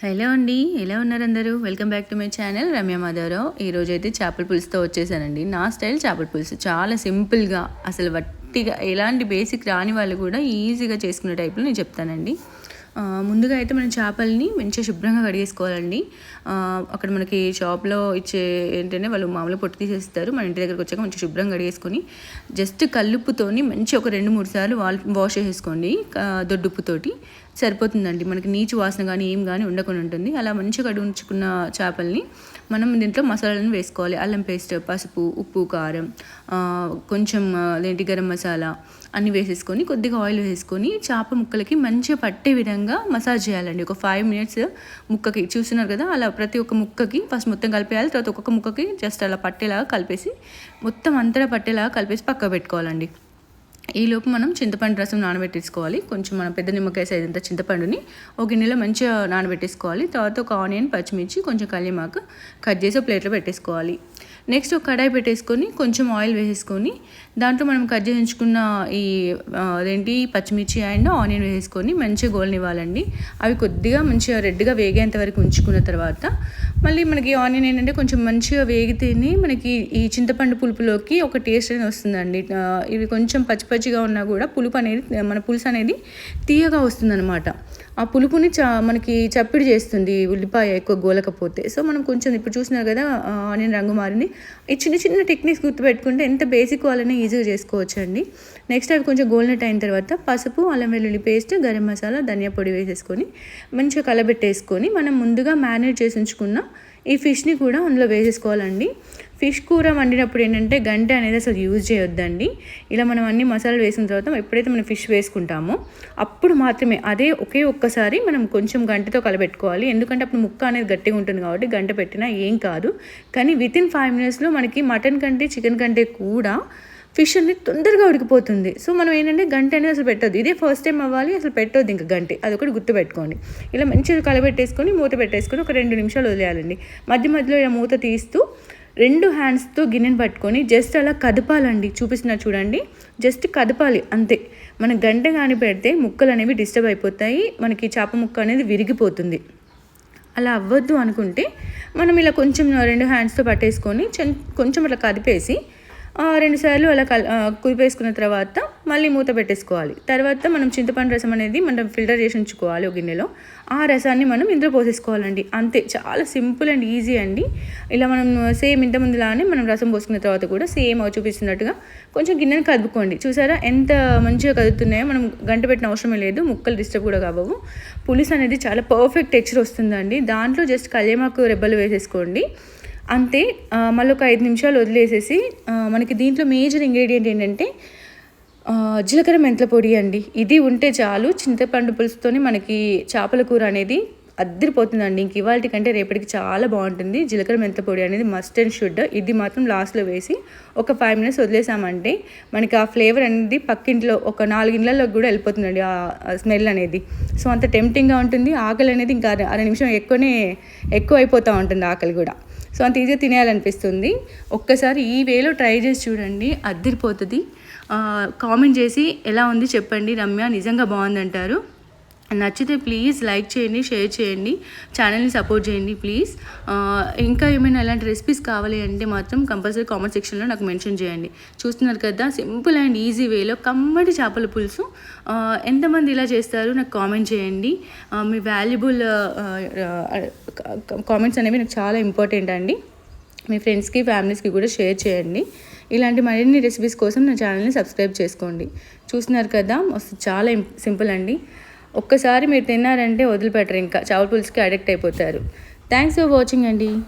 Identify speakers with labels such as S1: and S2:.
S1: Hello అండి ఎలా ఉన్నారు అందరూ? Welcome back to my channel Ramya Madhavarao ఈరోజు అయితే చేపల పులుసుతో వచ్చేసానండి. నా స్టైల్ చేపల పులుసు. చాలా సింపుల్గా అసలు వట్టిగా ఎలాంటి బేసిక్ రాని వాళ్ళు కూడా ఈజీగా చేసుకునే టైప్లో నేను చెప్తానండి. ముందుగా అయితే మనం చేపల్ని మంచిగా శుభ్రంగా కడిగేసుకోవాలండి. అక్కడ మనకి షాప్లో ఇచ్చే ఏంటంటే వాళ్ళు మామూలుగా పొట్టు తీసేస్తారు. మన ఇంటి దగ్గరకు వచ్చాక మంచిగా శుభ్రంగా కడిగేసుకొని జస్ట్ కల్లుప్పుతోని మంచి ఒక రెండు మూడు సార్లు వాల్ వాష్ చేసేసుకోండి దొడ్డుప్పుతోటి. సరిపోతుందండి. మనకి నీచు వాసన కానీ ఏం కానీ ఉండకుండా ఉంటుంది. అలా మంచిగా కడుగు ఉంచుకున్న చేపల్ని మనం దీంట్లో మసాలాలను వేసుకోవాలి. అల్లం పేస్ట్ పసుపు ఉప్పు కారం కొంచెం అదేంటి గరం మసాలా అన్నీ వేసేసుకొని కొద్దిగా ఆయిల్ వేసుకొని చేప ముక్కలకి మంచిగా పట్టే విధంగా మసాజ్ చేయాలండి. ఒక ఫైవ్ మినిట్స్ ముక్కకి చూస్తున్నారు కదా అలా ప్రతి ఒక్క ముక్కకి ఫస్ట్ మొత్తం కలిపేయాలి. తర్వాత ఒక్కొక్క ముక్కకి జస్ట్ అలా పట్టేలాగా కలిపేసి మొత్తం అంతటా పట్టేలాగా కలిపేసి పక్క పెట్టుకోవాలండి. ఈలోపు మనం చింతపండు రసం నానబెట్టేసుకోవాలి. కొంచెం మనం పెద్ద నిమ్మకాయ సైజ్ అంత చింతపండుని ఒక గిన్నెలో మంచిగా నానబెట్టేసుకోవాలి. తర్వాత ఒక ఆనియన్ పచ్చిమిర్చి కొంచెం కల్లిమాకు కట్ చేసి ప్లేట్లో పెట్టేసుకోవాలి. నెక్స్ట్ ఒక కడాయి పెట్టేసుకొని కొంచెం ఆయిల్ వేసేసుకొని దాంట్లో మనం కట్ చేసి ఉంచుకున్న ఈ అదేంటి పచ్చిమిర్చి అండ్ ఆనియన్ వేసేసుకొని మంచిగా గోలనివ్వాలండి. అవి కొద్దిగా మంచిగా రెడ్గా వేగేంత వరకు ఉంచుకున్న తర్వాత మళ్ళీ మనకి ఆనియన్ ఏంటంటే కొంచెం మంచిగా వేగితేనే మనకి ఈ చింతపండు పులుపులోకి ఒక టేస్ట్ అనేది వస్తుందండి. ఇవి కొంచెం పచ్చి పచ్చిగా ఉన్నా కూడా పులుపు అనేది మన పులుసు అనేది తీయగా వస్తుందన్నమాట. ఆ పులుపుని చ మనకి చప్పిడి చేస్తుంది ఉల్లిపాయ ఎక్కువ గోలకపోతే. సో మనం కొంచెం ఇప్పుడు చూసినారు కదా ఆనియన్ రంగు మారింది. ఈ చిన్న చిన్న టెక్నిక్స్ గుర్తుపెట్టుకుంటే ఎంత బేసిక్ వాళ్ళని ఈజీగా చేసుకోవచ్చు అండి నెక్స్ట్ అవి కొంచెం గోల్నెట్ అయిన తర్వాత పసుపు అల్లం వెల్లుల్లి పేస్ట్ గరం మసాలా ధనియా పొడి వేసేసుకొని మంచిగా కలబెట్టేసుకొని మనం ముందుగా మ్యారినేట్ చేసి ఉంచుకున్న ఈ ఫిష్ని కూడా అందులో వేసేసుకోవాలండి. ఫిష్ కూర వండినప్పుడు ఏంటంటే గంట అనేది అసలు యూజ్ చేయొద్దండి. ఇలా మనం అన్ని మసాలాలు వేసిన తర్వాత ఎప్పుడైతే మనం ఫిష్ వేసుకుంటామో అప్పుడు మాత్రమే అదే ఒకే ఒక్కసారి మనం కొంచెం గంటతో కలబెట్టుకోవాలి. ఎందుకంటే అప్పుడు ముక్క అనేది గట్టిగా ఉంటుంది కాబట్టి గంట పెట్టినా ఏం కాదు. కానీ వితిన్ ఫైవ్ మినిట్స్లో మనకి మటన్ కంటే చికెన్ కంటే కూడా ఫిష్ అనేది తొందరగా ఉడికిపోతుంది. సో మనం ఏంటంటే గంట అనేది అసలు పెట్టద్దు. ఇదే ఫస్ట్ టైం అవ్వాలి అసలు పెట్టొద్దు ఇంకా గంట. అదొకటి గుర్తుపెట్టుకోండి. ఇలా మంచిగా కలబెట్టేసుకొని మూత పెట్టేసుకొని ఒక రెండు నిమిషాలు వదిలేయాలండి. మధ్య మధ్యలో ఇలా మూత తీస్తూ రెండు హ్యాండ్స్తో గిన్నెను పట్టుకొని జస్ట్ అలా కదపాలండి. చూపిస్తున్నా చూడండి. జస్ట్ కదపాలి అంతే. మన గంట కానీ పెడితే ముక్కలు అనేవి డిస్టర్బ్ అయిపోతాయి. మనకి చేప ముక్క అనేది విరిగిపోతుంది. అలా అవ్వద్దు అనుకుంటే మనం ఇలా కొంచెం రెండు హ్యాండ్స్తో పట్టేసుకొని చెం- కొంచెం అట్లా కదిపేసి రెండుసార్లు అలా కల్ కుదిపేసుకున్న తర్వాత మళ్ళీ మూత పెట్టేసుకోవాలి. తర్వాత మనం చింతపండు రసం అనేది మనం ఫిల్టర్ చేసి ఉంచుకోవాలి ఒక గిన్నెలో. ఆ రసాన్ని మనం ఇందులో పోసేసుకోవాలండి. అంతే చాలా సింపుల్ అండ్ ఈజీ అండి. ఇలా మనం సేమ్ ఇంతకుముందులానే మనం రసం పోసుకున్న తర్వాత కూడా సేమ్ అవి చూపిస్తున్నట్టుగా కొంచెం గిన్నెను కదుపుకోండి. చూసారా ఎంత మంచిగా కదుగుతున్నాయో మనం గంట పెట్టిన అవసరమే లేదు ముక్కలు డిస్టర్బ్ కూడా కావవు. పులుసు అనేది చాలా పర్ఫెక్ట్ టెక్చర్ వస్తుందండి. దాంట్లో జస్ట్ కళ్యామాకు రెబ్బలు వేసేసుకోండి. అంతే మళ్ళీ ఒక ఐదు నిమిషాలు వదిలేసేసి మనకి దీంట్లో మేజర్ ఇంగ్రీడియంట్ ఏంటంటే జీలకర్ర మెంతల పొడి అండి. ఇది ఉంటే చాలు చింతపండు పులుసుతోనే మనకి చేపల కూర అనేది అద్దరిపోతుందండి ఇంక ఇవాళ కంటే రేపటికి చాలా బాగుంటుంది. జీలకర్ర మెంత పొడి అనేది మస్ట్ అండ్ షుడ్ ఇది మాత్రం లాస్ట్లో వేసి ఒక ఫైవ్ మినిట్స్ వదిలేసామంటే మనకి ఆ ఫ్లేవర్ అనేది పక్కింట్లో ఒక నాలుగు కూడా వెళ్ళిపోతుందండి ఆ స్మెల్ అనేది. సో అంత టెంప్టింగ్గా ఉంటుంది. ఆకలి అనేది ఇంకా అర అర నిమిషం ఎక్కువనే ఎక్కువ అయిపోతూ ఉంటుంది ఆకలి కూడా. సో అంత ఈజీగా తినేయాలనిపిస్తుంది. ఒక్కసారి ఈ వేలో ట్రై చేసి చూడండి. అద్దరిపోతుంది కామెంట్ చేసి ఎలా ఉంది చెప్పండి. రమ్య నిజంగా బాగుందంటారు. నచ్చితే ప్లీజ్ లైక్ చేయండి షేర్ చేయండి ఛానల్ని సపోర్ట్ చేయండి ప్లీజ్ ఇంకా ఏమైనా ఇలాంటి రెసిపీస్ కావాలి అంటే మాత్రం కంపల్సరీ కామెంట్ సెక్షన్లో నాకు మెన్షన్ చేయండి. చూస్తున్నారు కదా సింపుల్ అండ్ ఈజీ వేలో కమ్మటి చేపల పులుసు. ఎంతమంది ఇలా చేస్తారు నాకు కామెంట్ చేయండి. మీ వాల్యుబుల్ కామెంట్స్ అనేవి నాకు చాలా ఇంపార్టెంట్ అండి. మీ ఫ్రెండ్స్కి ఫ్యామిలీస్కి కూడా షేర్ చేయండి. ఇలాంటి మరిన్ని రెసిపీస్ కోసం నా ఛానల్ని సబ్స్క్రైబ్ చేసుకోండి. చూస్తున్నారు కదా మస్తు చాలా సింపుల్ అండి. ఒక్కసారి మీరు తిన్నారంటే వదిలిపెట్టరు ఇంకా. చావల పులుసుకి అడిక్ట్ అయిపోతారు. థ్యాంక్స్ ఫర్ వాచింగ్ అండి.